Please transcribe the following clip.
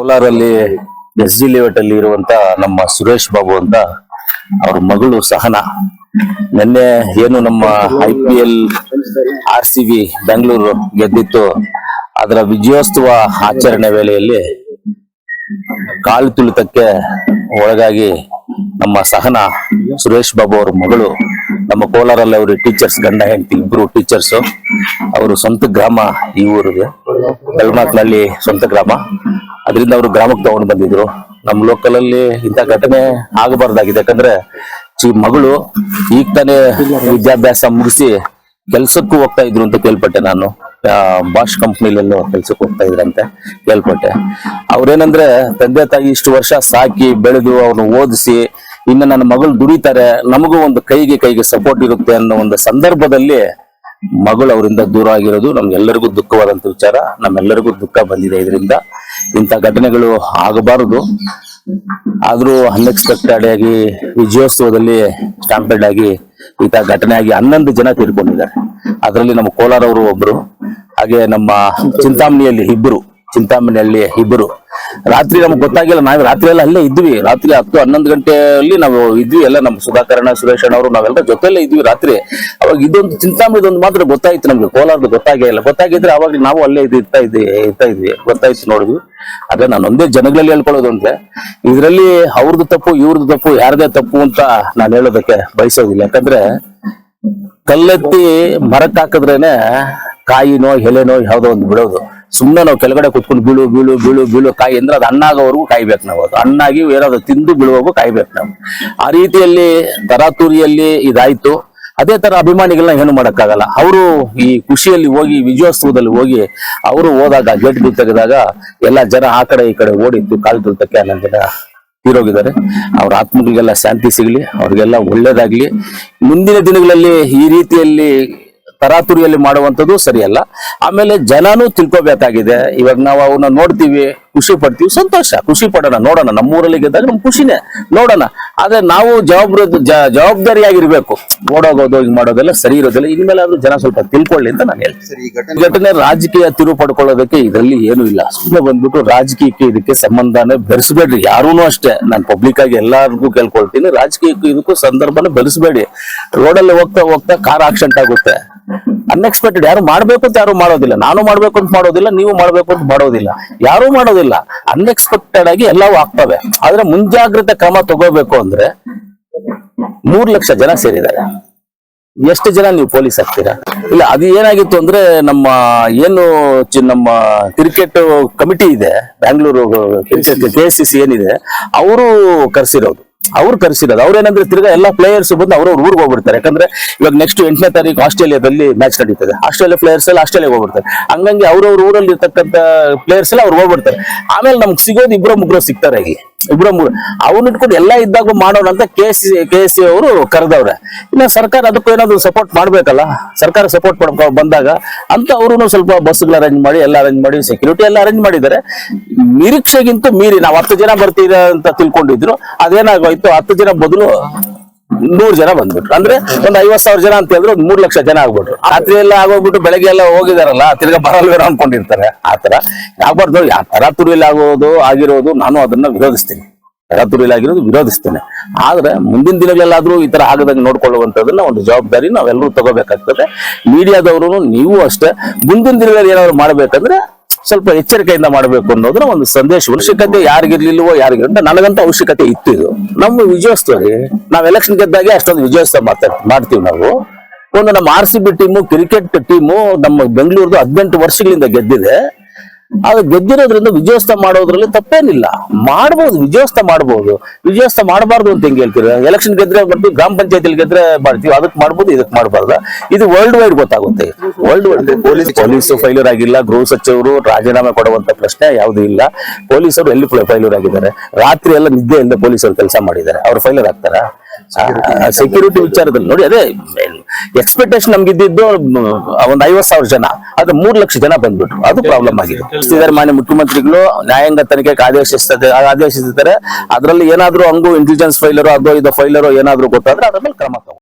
ಕೋಲಾರಲ್ಲಿ S G layout ಅಲ್ಲಿ ಇರುವಂತ ನಮ್ಮ ಸುರೇಶ್ ಬಾಬು ಅಂತ ಅವ್ರ ಮಗಳು ಸಹನಾ. ನಿನ್ನೆ ಏನು ನಮ್ಮ I P L R C B Bengaluru ಗೆದ್ದಿತ್ತು. ಅದರ ವಿಜಯೋತ್ಸವ ಆಚರಣೆ ವೇಳೆಯಲ್ಲಿ ಕಾಲು ತುಳಿತಕ್ಕೆ ಒಳಗಾಗಿ ನಮ್ಮ ಸಹನಾ, ಸುರೇಶ್ ಬಾಬು ಅವ್ರ ಮಗಳು, ನಮ್ಮ ಕೋಲಾರಲ್ಲಿ ಅವರು ಟೀಚರ್ಸ್ ಗಂಡ, ಹೆಂಡತಿ ಇಬ್ರು ಟೀಚರ್ಸ್ ಅವರು ಸ್ವಂತ ಗ್ರಾಮ ಈ ಊರಿಗೆ ಕಲ್ಮಾಕ್ನಲ್ಲಿ ಸ್ವಂತ ಗ್ರಾಮ. ಅದರಿಂದ ಅವರು ಗ್ರಾಮಕ್ಕೆ ತಗೊಂಡು ಬಂದಿದ್ರು. ನಮ್ಮ ಲೋಕಲ್ ಅಲ್ಲಿ ಇಂಥ ಘಟನೆ ಆಗಬಾರ್ದಾಗಿದೆ. ಯಾಕಂದ್ರೆ ಈ ಮಗಳು ಈಗ ತಾನೇ ವಿದ್ಯಾಭ್ಯಾಸ ಮುಗಿಸಿ ಕೆಲ್ಸಕ್ಕೂ ಹೋಗ್ತಾ ಇದ್ರು ಅಂತ ಕೇಳ್ಪಟ್ಟೆ ನಾನು. ಬಾಷ್ ಕಂಪ್ನಿಲೆಲ್ಲೋ ಕೆಲ್ಸಕ್ಕೆ ಹೋಗ್ತಾ ಇದ್ರಂತೆ ಕೇಳ್ಪಟ್ಟೆ. ಅವ್ರೇನಂದ್ರೆ ತಂದೆ ತಾಯಿ ಇಷ್ಟು ವರ್ಷ ಸಾಕಿ ಬೆಳೆದು ಅವ್ರನ್ನ ಓದಿಸಿ ಇನ್ನು ನನ್ನ ಮಗಳು ದುಡಿತಾರೆ, ನಮಗೂ ಒಂದು ಕೈಗೆ ಕೈಗೆ ಸಪೋರ್ಟ್ ಇರುತ್ತೆ ಅನ್ನೋ ಒಂದು ಸಂದರ್ಭದಲ್ಲಿ ಮಗಳು ಅವರಿಂದ ದೂರ ಆಗಿರೋದು ನಮ್ಗೆಲ್ಲರಿಗೂ ದುಃಖವಾದಂತ ವಿಚಾರ. ನಮ್ಮೆಲ್ಲರಿಗೂ ದುಃಖ ಬಂದಿದೆ ಇದರಿಂದ. ಇಂಥ ಘಟನೆಗಳು ಆಗಬಾರದು. ಆದ್ರೂ ಅನ್ಎಕ್ಸ್ಪೆಕ್ಟೆಡ್ ಆಗಿ ವಿಜಯೋತ್ಸವದಲ್ಲಿ ಸ್ಟಾಂಪೆಡ್ ಆಗಿ ಇಂಥ ಘಟನೆ ಆಗಿ ಹನ್ನೊಂದು ಜನ ತೀರ್ಕೊಂಡಿದ್ದಾರೆ. ಅದರಲ್ಲಿ ನಮ್ಮ ಕೋಲಾರವರು ಒಬ್ರು, ಹಾಗೆ ನಮ್ಮ ಚಿಂತಾಮಣಿಯಲ್ಲಿ ಇಬ್ಬರು ಚಿಂತಾಮಣಿಯಲ್ಲಿ ಇಬ್ಬರು ರಾತ್ರಿ ನಮ್ಗೆ ಗೊತ್ತಾಗಿಲ್ಲ, ನಾವು ರಾತ್ರಿ ಎಲ್ಲ ಅಲ್ಲೇ ಇದ್ವಿ. ರಾತ್ರಿ ಹತ್ತು, ಹನ್ನೊಂದು ಗಂಟೆಯಲ್ಲಿ ನಾವು ಇದ್ವಿ, ಎಲ್ಲ ನಮ್ಮ ಸುಧಾಕರಣ ಸುರೇಶ್ ಅವರು, ನಾವೆಲ್ಲ ಜೊತೆಲ್ಲೇ ಇದ್ವಿ ರಾತ್ರಿ. ಅವಾಗ ಇದೊಂದು ಚಿಂತಾಮಣಿದೊಂದು ಮಾತ್ರ ಗೊತ್ತಾಯ್ತು ನಮ್ಗೆ, ಕೋಲಾರದ ಗೊತ್ತಾಗೇ ಇಲ್ಲ. ಗೊತ್ತಾಗಿದ್ರೆ ಅವಾಗ ನಾವು ಅಲ್ಲೇ ಇದು ಇರ್ತಾ ಇದ್ವಿ ಇರ್ತಾ ಇದ್ವಿ, ಗೊತ್ತಾಯ್ತು ನೋಡಿದ್ವಿ. ಅದೇ ನಾನು ಒಂದೇ ಜನಗಳಲ್ಲಿ ಹೇಳ್ಕೊಳ್ಳೋದು ಅಂದ್ರೆ, ಇದರಲ್ಲಿ ಅವ್ರದ್ದು ತಪ್ಪು ಇವ್ರದ್ದು ತಪ್ಪು, ಯಾರದೇ ತಪ್ಪು ಅಂತ ನಾನು ಹೇಳೋದಕ್ಕೆ ಬಯಸೋದಿಲ್ಲ. ಯಾಕಂದ್ರೆ ಕಲ್ಲೆತ್ತಿ ಮರಕ್ಕಾಕಿದ್ರೇನೆ ಕಾಯಿನೋ, ಎಲೆನೋ ಯಾವ್ದೋ ಒಂದು ಬಿಡೋದು. ಸುಮ್ಮನೆ ನಾವು ಕೆಳಗಡೆ ಕುತ್ಕೊಂಡು ಬೀಳು ಬೀಳು ಬೀಳು ಬೀಳು ಕಾಯಿ ಅಂದ್ರೆ ಅದು ಹಣ್ಣಾಗೋವರೆಗೂ ಕಾಯ್ಬೇಕು ನಾವು. ಅದು ಹಣ್ಣಾಗಿ ಏನಾದ್ರು ತಿಂದು ಬೀಳುವಾಗೂ ಕಾಯ್ಬೇಕು ನಾವು. ಆ ರೀತಿಯಲ್ಲಿ ತರಾತುರಿಯಲ್ಲಿ ಇದಾಯ್ತು. ಅದೇ ತರ ಅಭಿಮಾನಿಗಳನ್ನ ಏನು ಮಾಡೋಕ್ಕಾಗಲ್ಲ. ಅವರು ಈ ಖುಷಿಯಲ್ಲಿ ಹೋಗಿ, ವಿಜಯೋತ್ಸವದಲ್ಲಿ ಹೋಗಿ, ಅವರು ಹೋದಾಗ, ಗೇಟ್ ಬಿ ತೆಗೆದಾಗ ಎಲ್ಲ ಜನ ಆ ಕಡೆ ಈ ಕಡೆ ಓಡಿದ್ದು, ಕಾಲು ತುಳಿತಕ್ಕೆ ಹನ್ನೊಂದು ಜನ ತೀರೋಗಿದ್ದಾರೆ ಅವ್ರ ಆತ್ಮಗಳಿಗೆಲ್ಲ ಶಾಂತಿ ಸಿಗಲಿ, ಅವ್ರಿಗೆಲ್ಲ ಒಳ್ಳೇದಾಗ್ಲಿ. ಮುಂದಿನ ದಿನಗಳಲ್ಲಿ ಈ ರೀತಿಯಲ್ಲಿ ತರಾತುರಿಯಲ್ಲಿ ಮಾಡುವಂಥದ್ದು ಸರಿಯಲ್ಲ. ಆಮೇಲೆ ಜನನೂ ತಿಳ್ಕೊಬೇಕಾಗಿದೆ. ಇವಾಗ ನಾವು ಅವನ್ನ ನೋಡ್ತೀವಿ ಖುಷಿ ಪಡ್ತೀವಿ ಸಂತೋಷ. ಖುಷಿ ಪಡೋಣ ನೋಡೋಣ. ನಮ್ಮೂರಲ್ಲಿ ಗೆದ್ದಾಗ ನಮ್ ಖುಷಿನೇ. ನೋಡೋಣ. ಆದ್ರೆ ನಾವು ಜವಾಬ್ದಾರಿ ಜವಾಬ್ದಾರಿಯಾಗಿರ್ಬೇಕು. ಓಡೋಗೋದು ಹಿಂಗ್ ಮಾಡೋದೆಲ್ಲ ಸರಿ ಇರೋದಿಲ್ಲ. ಇನ್ಮೇಲೆ ಆದ್ರೂ ಜನ ಸ್ವಲ್ಪ ತಿಳ್ಕೊಳ್ಳಿ ಅಂತ ನಾನು ಹೇಳ್ತೀನಿ. ಘಟನೆ ರಾಜಕೀಯ ತಿರು ಪಡ್ಕೊಳ್ಳೋದಕ್ಕೆ ಇದರಲ್ಲಿ ಏನು ಇಲ್ಲ. ಸುಮ್ಮನೆ ಬಂದ್ಬಿಟ್ಟು ರಾಜಕೀಯಕ್ಕೆ ಇದಕ್ಕೆ ಸಂಬಂಧನೇ ಬೆರೆಸ್ಬೇಡ್ರಿ. ಯಾರೂ ಅಷ್ಟೇ. ನಾನು ಪಬ್ಲಿಕ್ ಆಗಿ ಎಲ್ಲಾರ್ಗೂ ಕೇಳ್ಕೊಳ್ತೀನಿ. ರಾಜಕೀಯಕ್ಕೂ ಇದಕ್ಕೂ ಸಂದರ್ಭನ ಬೆರೆಸ್ಬೇಡಿ. ರೋಡಲ್ಲಿ ಹೋಗ್ತಾ ಹೋಗ್ತಾ ಕಾರ್ ಆಕ್ಸಿಡೆಂಟ್ ಆಗುತ್ತೆ. ಅನ್ಎಕ್ಸ್ಪೆಕ್ಟೆಡ್ ಯಾರು ಮಾಡ್ಬೇಕು ಅಂತ ಯಾರು ಮಾಡೋದಿಲ್ಲ. ನಾನು ಮಾಡ್ಬೇಕು ಅಂತ ಮಾಡೋದಿಲ್ಲ, ನೀವು ಮಾಡ್ಬೇಕು ಅಂತ ಮಾಡೋದಿಲ್ಲ. ಯಾರು ಮಾಡೋದಿಲ್ಲ. ಅನ್ಎಕ್ಸ್ಪೆಕ್ಟೆಡ್ ಆಗಿ ಎಲ್ಲವೂ ಆಗ್ತವೆ. ಆದ್ರೆ ಮುಂಜಾಗ್ರತೆ ಕ್ರಮ ತಗೋಬೇಕು ಅಂದ್ರೆ ಮೂರ್ ಲಕ್ಷ ಜನ ಸೇರಿದ್ದಾರೆ. ಎಷ್ಟು ಜನ ನೀವು ಪೊಲೀಸ್ ಆಗ್ತೀರಾ? ಇಲ್ಲ, ಅದು ಏನಾಗಿತ್ತು ಅಂದ್ರೆ ನಮ್ಮ ಏನು ನಮ್ಮ ಕ್ರಿಕೆಟ್ ಕಮಿಟಿ ಇದೆ ಬ್ಯಾಂಗ್ಳೂರು ಕೆ ಸಿ ಸಿ ಏನಿದೆ, ಅವರು ಕರ್ಸಿರೋದು. ಅವ್ರು ಕರೆಸಿರೋದು. ಅವ್ರೇನಂದ್ರೆ ತಿರ್ಗಾ ಎಲ್ಲ ಪ್ಲೇಯರ್ಸ್ ಬಂದು ಅವ್ರ ಊರಿಗೆ ಹೋಗ್ಬಿಡ್ತಾರೆ. ಯಾಕಂದ್ರೆ ಇವಾಗ ನೆಕ್ಸ್ಟ್ ಎಂಟನೇ ತಾರೀಕು ಆಸ್ಟ್ರೇಲಿಯಾದಲ್ಲಿ ಮ್ಯಾಚ್ ನಡೀತದೆ. ಆಸ್ಟ್ರೇಲಿಯಾ ಪ್ಲೇಯರ್ಸ್ ಎಲ್ಲ ಆಸ್ಟ್ರೇಲಿಯಾಗೆ ಹೋಗ್ಬಿಡ್ತಾರೆ. ಹಂಗಾಗಿ ಅವ್ರವ್ರ ಊರಲ್ಲಿ ಇರ್ತಕ್ಕಂಥ ಪ್ಲೇಯರ್ಸ್ ಎಲ್ಲ ಅವ್ರು ಹೋಗ್ಬಿಡ್ತಾರೆ. ಆಮೇಲೆ ನಮ್ಗೆ ಸಿಗೋದು ಇಬ್ಬರು ಮುಗ್ರು ಸಿಗ್ತಾರೆ ಇಲ್ಲಿ. ಇಬ್ಬರು ಮೂರು. ಅವ್ನ ಇಟ್ಕೊಂಡು ಎಲ್ಲ ಇದ್ದಾಗ ಮಾಡೋಣ ಅಂತ ಕೆ ಸಿ ಕೆ ಸಿ ಅವರು ಕರೆದವ್ರೆ. ಇನ್ನು ಸರ್ಕಾರ ಅದಕ್ಕೂ ಏನಾದ್ರು ಸಪೋರ್ಟ್ ಮಾಡ್ಬೇಕಲ್ಲ? ಸರ್ಕಾರ ಸಪೋರ್ಟ್ ಮಾಡ್ಕೊ ಬಂದಾಗ ಅಂತ ಅವರು ಸ್ವಲ್ಪ ಬಸ್ಗಳು ಅರೇಂಜ್ ಮಾಡಿ, ಎಲ್ಲ ಅರೇಂಜ್ ಮಾಡಿ ಸೆಕ್ಯೂರಿಟಿ ಎಲ್ಲ ಅರೇಂಜ್ ಮಾಡಿದ್ದಾರೆ. ನಿರೀಕ್ಷೆಗಿಂತ ಮೀರಿ ನಾವು ಹತ್ತು ಜನ ಬರ್ತೀರ ಅಂತ ತಿಳ್ಕೊಂಡಿದ್ರು. ಅದೇನಾಗೋಯ್ತು? ಹತ್ತು ಜನ ಬದಲು ನೂರ್ ಜನ ಬಂದ್ಬಿಟ್ರು. ಅಂದ್ರೆ ಒಂದ್ ಐವತ್ ಸಾವಿರ ಜನ ಅಂತ ಹೇಳಿದ್ರೆ ಒಂದ್ ಮೂರ್ ಲಕ್ಷ ಜನ ಆಗ್ಬಿಟ್ರು. ರಾತ್ರಿ ಎಲ್ಲ ಆಗೋಗ್ಬಿಟ್ಟು ಬೆಳಗ್ಗೆ ಎಲ್ಲ ಹೋಗಿದಾರಲ್ಲ, ತಿರ್ಗಾ ಬರಲ್ವೇನೋ ಅನ್ಕೊಂಡಿರ್ತಾರೆ. ಆತರ ಆಗ್ಬಾರ್ದು ತರಾತುರಿಯಲ್ಲಿ ಆಗೋದು, ಆಗಿರೋದು ನಾನು ಅದನ್ನ ವಿರೋಧಿಸ್ತೀನಿ. ತರಾತುರಿಯಲ್ಲಿ ಆಗಿರೋದು ವಿರೋಧಿಸ್ತೇನೆ. ಆದ್ರೆ ಮುಂದಿನ ದಿನಗಳಲ್ಲಾದ್ರೂ ಈ ತರ ಆಗದಂಗೆ ನೋಡ್ಕೊಳ್ಳುವಂತದನ್ನ ಒಂದು ಜವಾಬ್ದಾರಿ ನಾವೆಲ್ಲರೂ ತಗೋಬೇಕಾಗ್ತದೆ. ಮೀಡಿಯಾದವರು ನೀವು ಅಷ್ಟೇ. ಮುಂದಿನ ದಿನಗಳಲ್ಲಿ ಏನಾದ್ರು ಮಾಡ್ಬೇಕಂದ್ರೆ ಸ್ವಲ್ಪ ಎಚ್ಚರಿಕೆಯಿಂದ ಮಾಡಬೇಕು ಅನ್ನೋದನ್ನ ಒಂದು ಸಂದೇಶ ಅವಶ್ಯಕತೆ ಯಾರಿಗಿರ್ಲಿಲ್ವೋ ಯಾರಿಗಿರ ನನಗಂತ ಅವಶ್ಯಕತೆ ಇತ್ತು ಇದು. ನಮ್ಮ ವಿಜಯೋತ್ಸವ ನಾವ್ ಎಲೆಕ್ಷನ್ ಗೆದ್ದಾಗೆ ಅಷ್ಟೊಂದು ವಿಜಯೋತ್ಸವ ಮಾಡ್ತೀವಿ ನಾವು. ಒಂದು ನಮ್ಮ R C B team cricket team ನಮ್ಮ ಬೆಂಗಳೂರದು ಹದಿನೆಂಟು ವರ್ಷಗಳಿಂದ ಗೆದ್ದಿದೆ. ಅದು ಗೆದ್ದಿರೋದ್ರಿಂದ ವಿಜಯೋತ್ಸವ ಮಾಡೋದ್ರಲ್ಲಿ ತಪ್ಪೇನಿಲ್ಲ. ಮಾಡ್ಬೋದು ವಿಜಯೋತ್ಸವ ಮಾಡ್ಬೋದು. ವಿಜಯೋತ್ಸವ ಮಾಡಬಾರ್ದು ಅಂತ ಹೆಂಗ್ ಹೇಳ್ತೀರ? ಎಲೆಕ್ಷನ್ ಗೆದ್ರೆ ಬರ್ತೀವಿ ಗ್ರಾಮ ಪಂಚಾಯತಿಲಿ ಗೆದ್ರೆ ಮಾಡ್ತೀವಿ. ಅದಕ್ಕೆ ಮಾಡ್ಬೋದು, ಇದಕ್ಕೆ ಮಾಡಬಾರ್ದ. ಇದು ವರ್ಲ್ಡ್ ವೈಡ್ ಗೊತ್ತಾಗುತ್ತೆ. World wide police police failure ಆಗಿಲ್ಲ. ಗೃಹ ಸಚಿವರು ರಾಜೀನಾಮೆ ಕೊಡುವಂತ ಪ್ರಶ್ನೆ ಯಾವುದೂ ಇಲ್ಲ. ಪೊಲೀಸರು ಎಲ್ಲಿ ಫೈಲರ್ ಆಗಿದ್ದಾರೆ? ರಾತ್ರಿ ಎಲ್ಲ ನಿದ್ದೆ ಇಲ್ಲದೆ ಪೊಲೀಸರು ಕೆಲಸ ಮಾಡಿದ್ದಾರೆ. ಅವ್ರು ಫೈಲರ್ ಆಗ್ತಾರ? ಸೆಕ್ಯೂರಿಟಿ ವಿಚಾರದಲ್ಲಿ. ನೋಡಿ ಅದೇ ಎಕ್ಸ್ಪೆಕ್ಟೇಷನ್ ನಮ್ಗೆ ಇದ್ದಿದ್ದು ಒಂದ್ ಐವತ್ ಸಾವಿರ ಜನ. ಅದು ಮೂರ್ ಲಕ್ಷ ಜನ ಬಂದ್ಬಿಟ್ರು. ಅದು ಪ್ರಾಬ್ಲಮ್ ಆಗಿದೆ. ಮಾನ್ಯ ಮುಖ್ಯಮಂತ್ರಿಗಳು ನ್ಯಾಯಾಂಗ ತನಿಖೆಗೆ ಆದೇಶಿಸ್ತದೆ ಆದೇಶಿಸಿದ್ದಾರೆ ಅದರಲ್ಲಿ ಏನಾದ್ರೂ ಹಂಗು ಇಂಟೆಲಿಜೆನ್ಸ್ ಫೈಲರು ಅದು ಇದು ಫೈಲರು ಏನಾದ್ರೂ ಗೊತ್ತಾದ್ರೆ ಅದ್ರ ಮೇಲೆ ಕ್ರಮ ತಗೋ